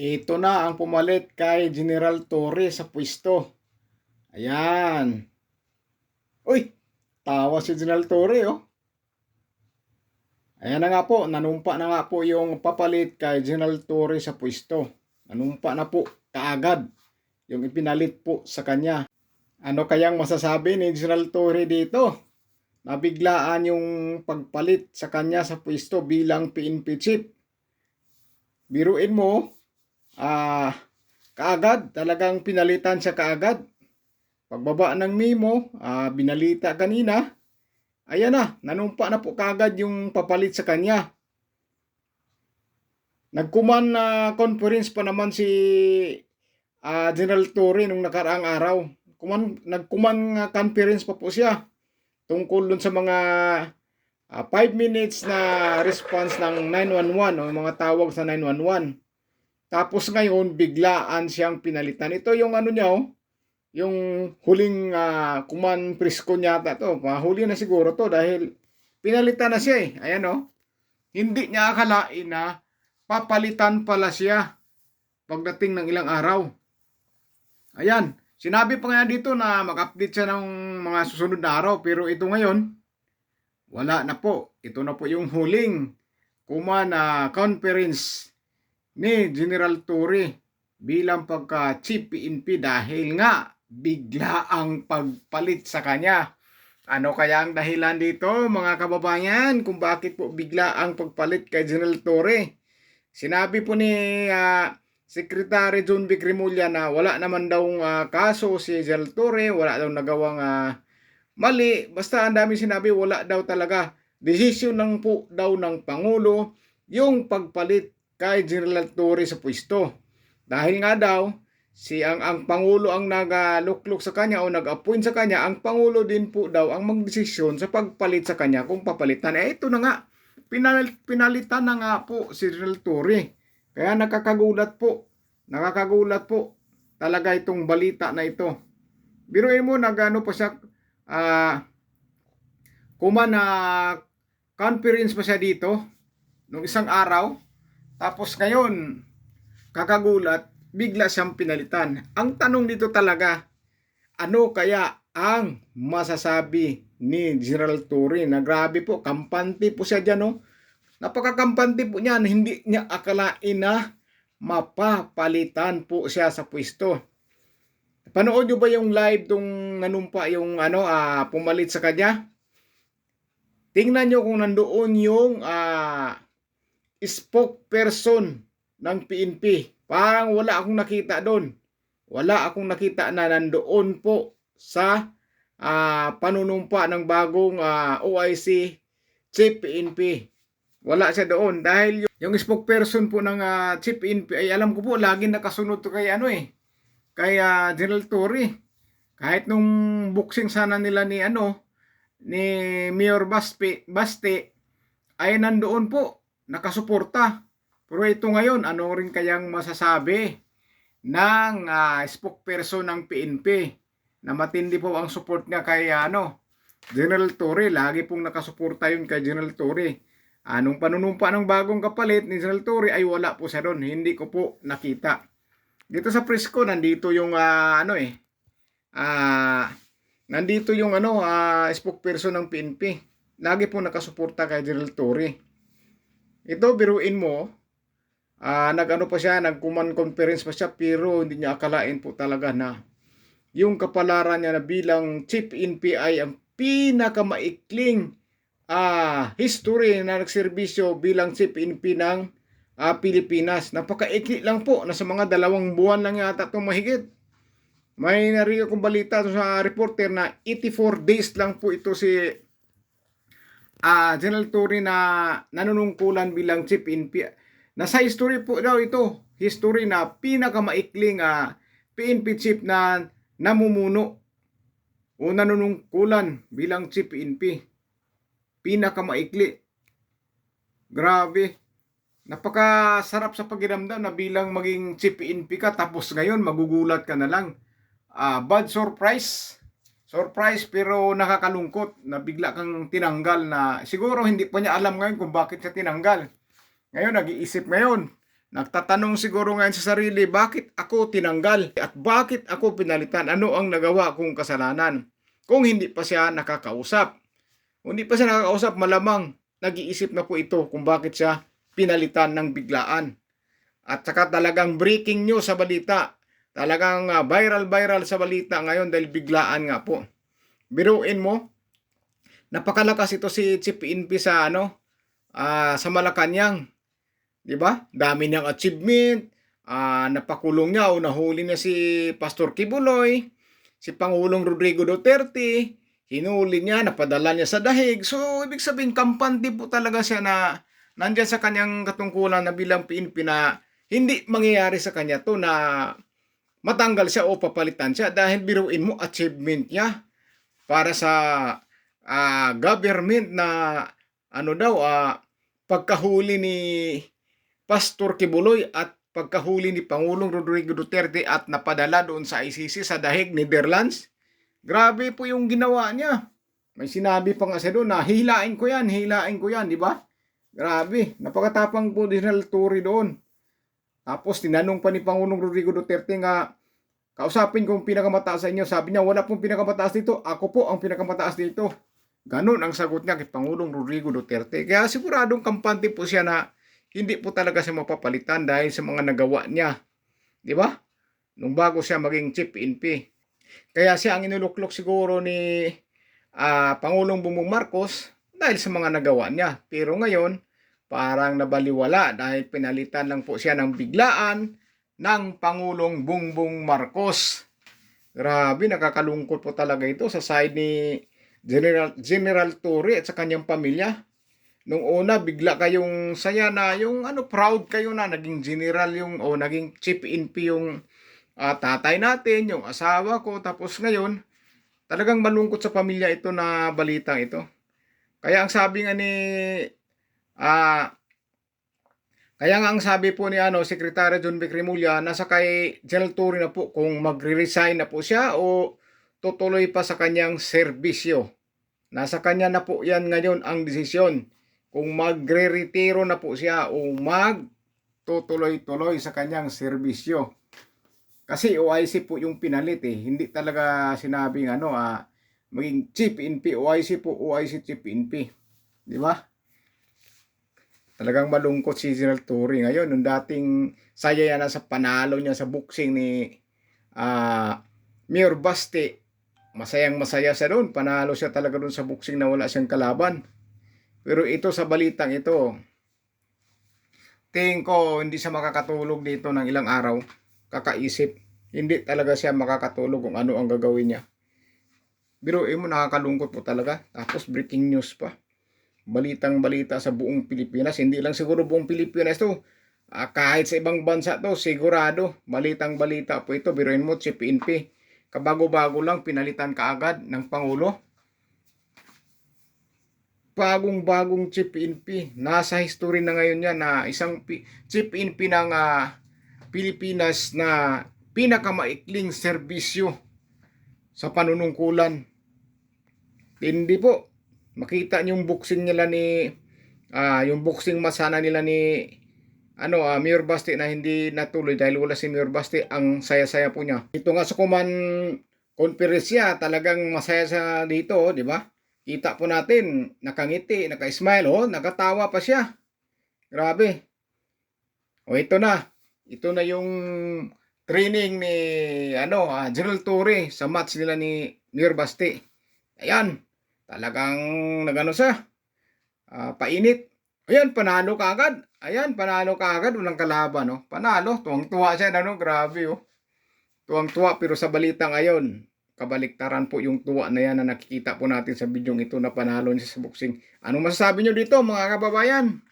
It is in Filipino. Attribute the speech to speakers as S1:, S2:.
S1: Ito na ang pumalit kay General Torre sa pwesto. Ayan. Uy, tawa si General Torre oh. Ayan na nga po, nanumpa na nga po yung papalit kay General Torre sa pwesto. Nanumpa na po kaagad yung ipinalit po sa kanya. Ano kayang masasabi ni General Torre dito? Nabiglaan yung pagpalit sa kanya sa pwesto bilang PNP chief. Biruin mo, ah, kaagad, talagang pinalitan siya kaagad. Pagbaba ng memo, ah, binalita kanina, ayan na, nanumpa na po kaagad yung papalit sa kanya. Nagkuman na conference pa naman si ah, General Torre nung nakaraang araw. Kuman, nagkuman nga conference pa po siya tungkol dun sa mga 5 minutes na response ng 911 o mga tawag sa 911. Tapos ngayon, biglaan siyang pinalitan. Ito yung ano niya, oh, yung huling uh, kuman presko niya to. Mahuli na siguro to dahil pinalitan na siya eh. Ayan oh. Hindi niya akalain na papalitan pala siya pagdating ng ilang araw. Ayan. Sinabi pa nga dito na mag-update siya ng mga susunod na araw. Pero ito ngayon, wala na po. Ito na po yung huling kuma na conference ni General Torre bilang pagka chief PNP dahil nga bigla ang pagpalit sa kanya. Ano kaya ang dahilan dito mga kababayan kung bakit po bigla ang pagpalit kay General Torre? Sinabi po ni uh, Secretary John B. Na wala naman daw uh, kaso si General Torre, wala daw nagawang uh, mali. Basta ang dami sinabi, wala daw talaga. Desisyon lang po daw ng Pangulo yung pagpalit kay General Torre sa pwesto. Dahil nga daw, si ang, ang Pangulo ang nagaluklok sa kanya o nag-appoint sa kanya, ang Pangulo din po daw ang magdesisyon sa pagpalit sa kanya kung papalitan. Eh ito na nga, pinal, pinalitan na nga po si General Torre. Kaya nakakagulat po, nakakagulat po talaga itong balita na ito. Biruin mo, nagano pa siya, uh, kuma na conference pa siya dito, nung isang araw, tapos ngayon, kakagulat, bigla siyang pinalitan. Ang tanong dito talaga, ano kaya ang masasabi ni General Torre na grabe po, kampante po siya dyan, no? Napakakampante po niyan, hindi niya akalain na mapapalitan po siya sa pwesto. Panood nyo ba yung live tung nanumpa yung ano, uh, pumalit sa kanya? Tingnan nyo kung nandoon yung uh, spokesperson ng PNP. Parang wala akong nakita doon. Wala akong nakita na nandoon po sa uh, panunumpa ng bagong uh, OIC Chief PNP. Wala siya doon dahil yung, yung spokesperson po ng uh, Chief PNP ay alam ko po laging nakasunod to kay ano eh kay uh, General Torre. Kahit nung boxing sana nila ni ano ni Mayor Baspe, Baste ay nandoon po nakasuporta. Pero ito ngayon, ano rin kayang masasabi ng uh, spokesperson ng PNP na matindi po ang support niya kay ano General Torre. Lagi pong nakasuporta yun kay General Torre. Anong panunumpa ng bagong kapalit ni General Torre ay wala po siya doon. Hindi ko po nakita. Dito sa Frisco, nandito yung uh, ano eh. Uh, nandito yung ano, uh, spokesperson ng PNP. Lagi po nakasuporta kay General Torre. Ito, biruin mo, uh, nag-ano pa siya, nag-command conference pa siya, pero hindi niya akalain po talaga na yung kapalaran niya na bilang chief NPI ang pinakamaikling uh, history na nagserbisyo bilang chief NP ng uh, Pilipinas. Napakaikli lang po, nasa mga dalawang buwan lang yata itong mahigit. May narinig akong balita sa reporter na 84 days lang po ito si uh, General Torre na nanunungkulan bilang chief NP. Nasa history po daw ito, history na pinakamaikling uh, PNP chief na namumuno o nanunungkulan bilang chief PNP pinakamaikli. Grabe. Napakasarap sa pakiramdam na bilang maging chief PNP ka tapos ngayon magugulat ka na lang. Uh, bad surprise. Surprise pero nakakalungkot na bigla kang tinanggal na siguro hindi pa niya alam ngayon kung bakit siya tinanggal. Ngayon nag-iisip ngayon Nagtatanong siguro ngayon sa sarili, bakit ako tinanggal? At bakit ako pinalitan? Ano ang nagawa kong kasalanan? Kung hindi pa siya nakakausap. Kung hindi pa siya nakakausap, malamang nag-iisip na po ito kung bakit siya pinalitan ng biglaan. At saka talagang breaking news sa balita. Talagang ah, viral-viral sa balita ngayon dahil biglaan nga po. Biruin mo, napakalakas ito si Chief Inpi sa ano, ah, sa Malacanang. 'Di ba? Dami niyang achievement, ah, napakulong niya o nahuli niya si Pastor Kibuloy, si Pangulong Rodrigo Duterte, hinuli niya, napadala niya sa dahig. So, ibig sabihin, kampante po talaga siya na nandyan sa kanyang katungkulan na bilang PNP na hindi mangyayari sa kanya to na matanggal siya o papalitan siya dahil biruin mo achievement niya para sa ah, government na ano daw ah, pagkahuli ni Pastor Kibuloy at pagkahuli ni Pangulong Rodrigo Duterte at napadala doon sa ICC sa Dahig, Netherlands. Grabe po yung ginawa niya. May sinabi pa nga siya doon na hilain ko yan, hilain ko yan, di ba? Grabe, napakatapang po din General Torre doon. Tapos tinanong pa ni Pangulong Rodrigo Duterte nga, kausapin ko ang pinakamataas sa inyo. Sabi niya, wala pong pinakamataas dito. Ako po ang pinakamataas dito. Ganon ang sagot niya kay Pangulong Rodrigo Duterte. Kaya siguradong kampante po siya na hindi po talaga siya mapapalitan dahil sa mga nagawa niya. Di ba? Nung bago siya maging chief NP. Kaya siya ang inuluklok siguro ni ah, Pangulong Bongbong Marcos dahil sa mga nagawa niya. Pero ngayon, parang nabaliwala dahil pinalitan lang po siya ng biglaan ng Pangulong Bongbong Marcos. Grabe, nakakalungkot po talaga ito sa side ni General, General Torre at sa kanyang pamilya. Nung una, bigla kayong saya na, yung ano, proud kayo na, naging general yung, o naging chief NP yung ah, tatay natin, yung asawa ko, tapos ngayon, talagang malungkot sa pamilya ito na balitang ito. Kaya ang sabi nga ni, ah, kaya nga ang sabi po ni ano, Secretary John Vic Remulla, nasa kay General Torre na po kung magre-resign na po siya o tutuloy pa sa kanyang serbisyo. Nasa kanya na po yan ngayon ang desisyon kung magre-retiro na po siya o mag tutuloy-tuloy sa kanyang serbisyo. Kasi OIC po yung pinalit eh. Hindi talaga sinabing ano ah, maging chief NP. OIC po, OIC chief NP. Di ba? Talagang malungkot si General Torre ngayon. Nung dating saya yan sa panalo niya sa boxing ni ah Mayor Basti. Masayang masaya siya doon. Panalo siya talaga doon sa boxing na wala siyang kalaban. Pero ito sa balitang ito, tingin ko hindi siya makakatulog dito ng ilang araw. Kakaisip. Hindi talaga siya makakatulog kung ano ang gagawin niya. Biruin mo, nakakalungkot po talaga. Tapos breaking news pa. Balitang balita sa buong Pilipinas. Hindi lang siguro buong Pilipinas to. Ah, kahit sa ibang bansa to, sigurado. Balitang balita po ito. Biruin mo, si PNP. Kabago-bago lang, pinalitan kaagad ng Pangulo bagong-bagong chief NP. Nasa history na ngayon yan na isang P- chief NP ng ah, Pilipinas na pinakamaikling serbisyo sa panunungkulan. Hindi po. Makita yung boxing nila ni ah, yung boxing masana nila ni ano ah, Mayor Basti na hindi natuloy dahil wala si Mayor Basti ang saya-saya po niya. Ito nga sa Kuman conference niya, talagang masaya sa dito, di ba? Kita po natin, nakangiti, naka-smile, oh, nakatawa pa siya. Grabe. O ito na. Ito na yung training ni ano, ah, General Torre sa match nila ni Mayor Basti. Ayan. Talagang nagano siya. Ah, painit. Ayan, panalo ka agad. Ayan, panalo ka agad. Walang kalaban, no? Panalo. Tuwang-tuwa siya, ano? Grabe, oh. Tuwang-tuwa, pero sa balita ngayon, kabaliktaran po yung tuwa na yan na nakikita po natin sa bidyong ito na panalo niya sa boxing. Ano masasabi nyo dito, mga kababayan?